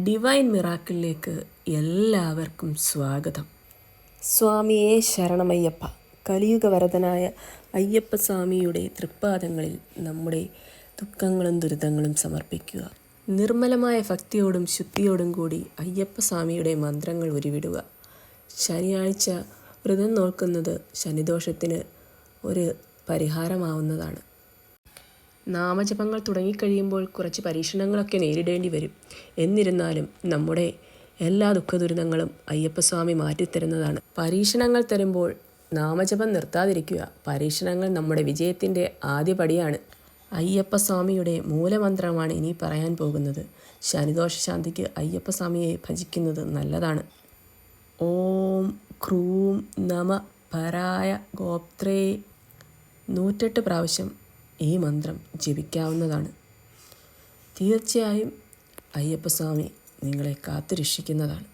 Divine മിറാക്കിളിലേക്ക് എല്ലാവർക്കും സ്വാഗതം. സ്വാമിയെ ശരണമയ്യപ്പ. കലിയുഗ വരദനായ അയ്യപ്പ സ്വാമിയുടെ തൃപ്പാദങ്ങളിൽ നമ്മുടെ ദുഃഖങ്ങളും ദുരിതങ്ങളും സമർപ്പിക്കുക. നിർമ്മലമായ ഭക്തിയോടും ശുദ്ധിയോടും കൂടി അയ്യപ്പ സ്വാമിയുടെ മന്ത്രങ്ങൾ ഉരുവിടുക. ശനിയാഴ്ച വ്രതം നോക്കുന്നത് ശനിദോഷത്തിന് ഒരു പരിഹാരമാവുന്നതാണ്. നാമജപങ്ങൾ തുടങ്ങിക്കഴിയുമ്പോൾ കുറച്ച് പരീക്ഷണങ്ങളൊക്കെ നേരിടേണ്ടി വരും. എന്നിരുന്നാലും നമ്മുടെ എല്ലാ ദുഃഖദുരിതങ്ങളും അയ്യപ്പസ്വാമി മാറ്റിത്തരുന്നതാണ്. പരീക്ഷണങ്ങൾ തരുമ്പോൾ നാമജപം നിർത്താതിരിക്കുക പരീക്ഷണങ്ങൾ നമ്മുടെ വിജയത്തിന്റെ ആദ്യപടിയാണ്. അയ്യപ്പസ്വാമിയുടെ മൂലമന്ത്രമാണ് ഇനി പറയാൻ പോകുന്നത്. ശനിദോഷ ശാന്തിക്ക് അയ്യപ്പസ്വാമിയെ ഭജിക്കുന്നത് നല്ലതാണ്. ഓം ക്രൂം നമ പരായ ഗോപ്ത്രേ. നൂറ്റെട്ട് പ്രാവശ്യം ഈ മന്ത്രം ജപിക്കാവുന്നതാണ്. തീർച്ചയായും അയ്യപ്പസ്വാമി നിങ്ങളെ കാത്തുരക്ഷിക്കുന്നതാണ്.